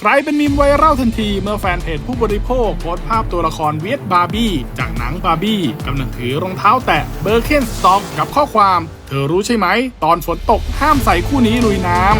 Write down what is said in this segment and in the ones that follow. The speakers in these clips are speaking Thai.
ใครเป็นมีมไวรัลทันทีเมื่อแฟนเพจผู้บริโภคโพสต์ภาพตัวละครเวียดบาร์บี้จากหนังบาร์บี้กำลังถือรองเท้าแตะเบอร์เคนสต็อกกับข้อความ เธอรู้ใช่ไหม ตอนฝนตกห้ามใส่คู่นี้ลุยน้ำ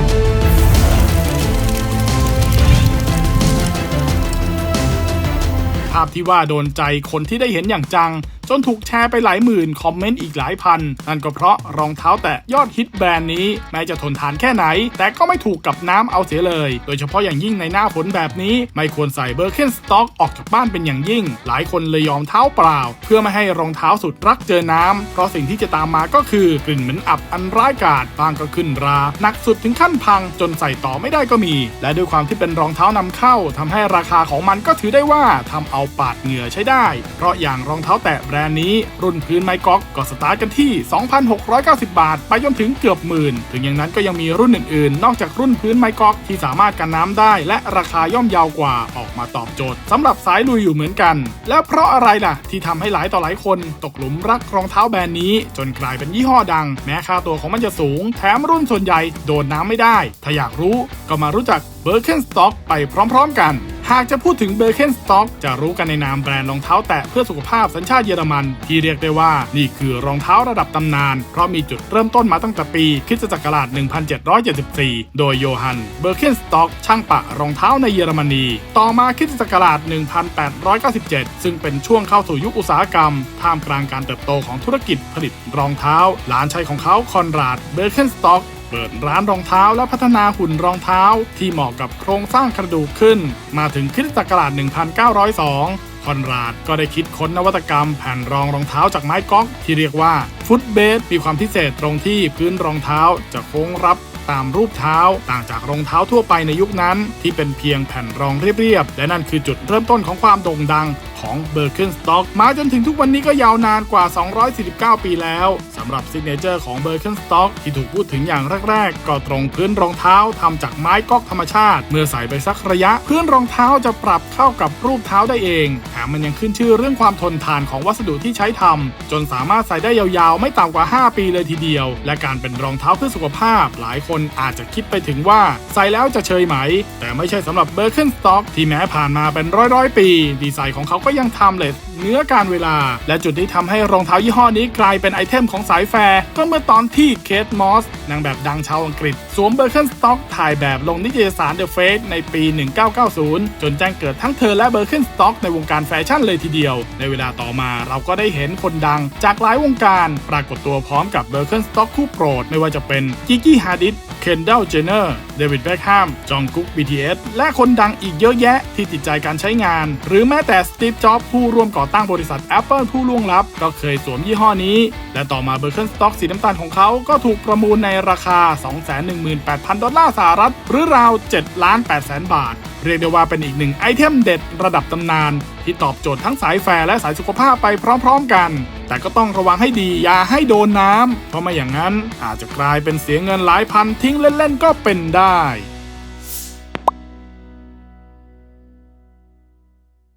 ภาพที่ว่าโดนใจคนที่ได้เห็นอย่างจัง นถูกแชร์ไปหลายหมื่นคอมเมนต์อีกหลายพัน นั่นก็เพราะรองเท้าแตะยอดฮิตแบรนด์นี้แม้จะทนทานแค่ไหน แต่ก็ไม่ถูกกับน้ำเอาเสียเลย โดยเฉพาะอย่างยิ่งในหน้าฝนแบบนี้ ไม่ควรใส่เบอร์เคนสต็อกออกจากบ้านเป็นอย่างยิ่ง หลายคนเลยยอมเท้าเปล่า เพื่อไม่ให้รองเท้าสุดรักเจอน้ำเพราะสิ่งที่จะตามมาก็คือกลิ่นเหม็นอับอันร้ายกาจบางก็ขึ้นราหนักสุดถึงขั้นพังจนใส่ต่อไม่ได้ก็มี และด้วยความที่เป็นรองเท้านำเข้าทำให้ราคาของมันก็ถือได้ว่าทำเอาปาดเหงื่อใช้ได้ เพราะอย่างรองเท้าแตะแบรนด์นี้รุ่นพื้นไม้ก๊อกก็สตาร์ทกันที่ 2,690 บาท ไปจนถึงเกือบหมื่น ถึงอย่างนั้นก็ยังมีรุ่นอื่นๆ นอกจากรุ่นพื้นไม้ก๊อกที่สามารถกันน้ำได้ และราคาย่อมเยาวกว่าออกมาตอบโจทย์สำหรับสายลุยอยู่เหมือนกัน แล้วเพราะอะไรล่ะ ที่ทำให้หลายต่อหลายคน ตกหลุมรักรองเท้าแบรนด์นี้ จนกลายเป็นยี่ห้อดัง แม้ค่าตัวของมันจะสูง แถมรุ่นส่วนใหญ่โดนน้ำไม่ได้ ถ้าอยากรู้ก็มารู้จัก b i r k e n s t o c k ไปพร้อม ๆ กัน หากจะพูดถึง b i r k e n s t o c k จะรู้กันในนามแบรนด์รองเท้าแตะเพื่อสุขภาพสัญชาติเยอรมัน ที่เรียกได้ว่านี่คือรองเท้าระดับตำนาน เพราะมีจุดเริ่มต้นมาตั้งแต่ปีคริสตศักราช 1774 โดยโยฮันเบอร์เคนสต็อกช่างปะรองเท้าในเยอรมนี ต่อมาคริสตศักราช 1897 ซึ่งเป็นช่วงเข้าสู่ยุคอุตสาหกรรม ท่ามกลางการเติบโตของธุรกิจผลิตรองเท้า หลานชายของเขาคอนราดเบอร์เคนสต็อก เปิดร้านรองเท้าและพัฒนาหุ่นรองเท้า ที่เหมาะกับโครงสร้างกระดูกขึ้น มาถึงคริสตศักราช 1902 คอนราดก็ได้คิดค้นนวัตกรรมแผ่นรองรองเท้าจากไม้ก๊อก ที่เรียกว่าฟุตเบสมีความพิเศษตรงที่พื้นรองเท้าจะโค้งรับตามรูปเท้าต่างจากรองเท้าทั่วไปในยุคนั้น ที่เป็นเพียงแผ่นรองเรียบๆและนั่นคือจุดเริ่มต้นของความโด่งดัง ของเบอร์เ n นสต็อกมาจนถึงทุกวันนี้ก็ยาวนานกว่า 249 ปีแล้วสำหรับซิกเนเจอร์ของเบอร์เ n นสต็อกที่ถูกพูดถึงอย่างแรก ๆ ก็ตรงพื้นรองเท้าทำจากไม้ก๊อกธรรมชาติ เมื่อใส่ไปสักระยะ พื้นรองเท้าจะปรับเข้ากับรูปเท้าได้เองแถมมันยังขึ้นชื่อเรื่องความทนทานของวัสดุที่ใช้ทำจนสามารถใส่ได้ยาวๆ ไม่ต่ำกว่า 5 ปีเลยทีเดียว และการเป็นรองเท้าเพื่อสุขภาพ หลายคนอาจจะคิดไปถึงว่าใส่แล้วจะเชยไหม แต่ไม่ใช่สำหรับเบอร์เ n นสต็อกที่แม้ผ่านมาเป็นร้อยๆปี ดีไซน์ของเขาก็ยังทำเลสเนื้อการเวลา และจุดที่ทำให้รองเท้ายี่ห้อนี้กลายเป็นไอเทมของสายแฟร์ก็เมื่อตอนที่เคทมอสนางแบบดังชาวอังกฤษ สวมเบอร์เ n นสต็อกถ่ายแบบลงนิตยสาร The Face ในปี 1990 จนแจ้งเกิดทั้งเธอและเบอร์เ n นสต็อกในวงการแฟชั่นเลยทีเดียว ในเวลาต่อมาเราก็ได้เห็นคนดังจากหลายวงการ ปรากฏตัวพร้อมกับเบอร์เ n นสต็อกคู่โปรดไม่ว่าจะเป็นกิกกี้ฮาดิส เคนดัลเจเนอร์ เดวิดแบ็คแฮม จองกุ๊ก BTS และคนดังอีกเยอะแยะที่ติดใจการใช้งาน หรือแม้แต่สตีฟ จ็อบผู้ร่วมก่อตั้งบริษัท Apple ผู้ล่วงลับ ก็เคยสวมยี่ห้อนี้ และต่อมาเบอร์เกิลสต็อกสีน้ำตาลของเขาก็ถูกประมูลในราคา 218,000 ดอลลาร์สหรัฐ หรือราว7ล้าน8แสนบาท เรียกได้ว่าเป็นอีกหนึ่งไอเทมเด็ดระดับตำนาน ที่ตอบโจทย์ทั้งสายแฟร์และสายสุขภาพไปพร้อมๆกัน แต่ก็ต้องระวังให้ดีอย่าให้โดนน้ำเพราะไม่อย่างนั้นอาจจะกลายเป็นเสียเงินหลายพันทิ้งเล่นๆก็เป็นได้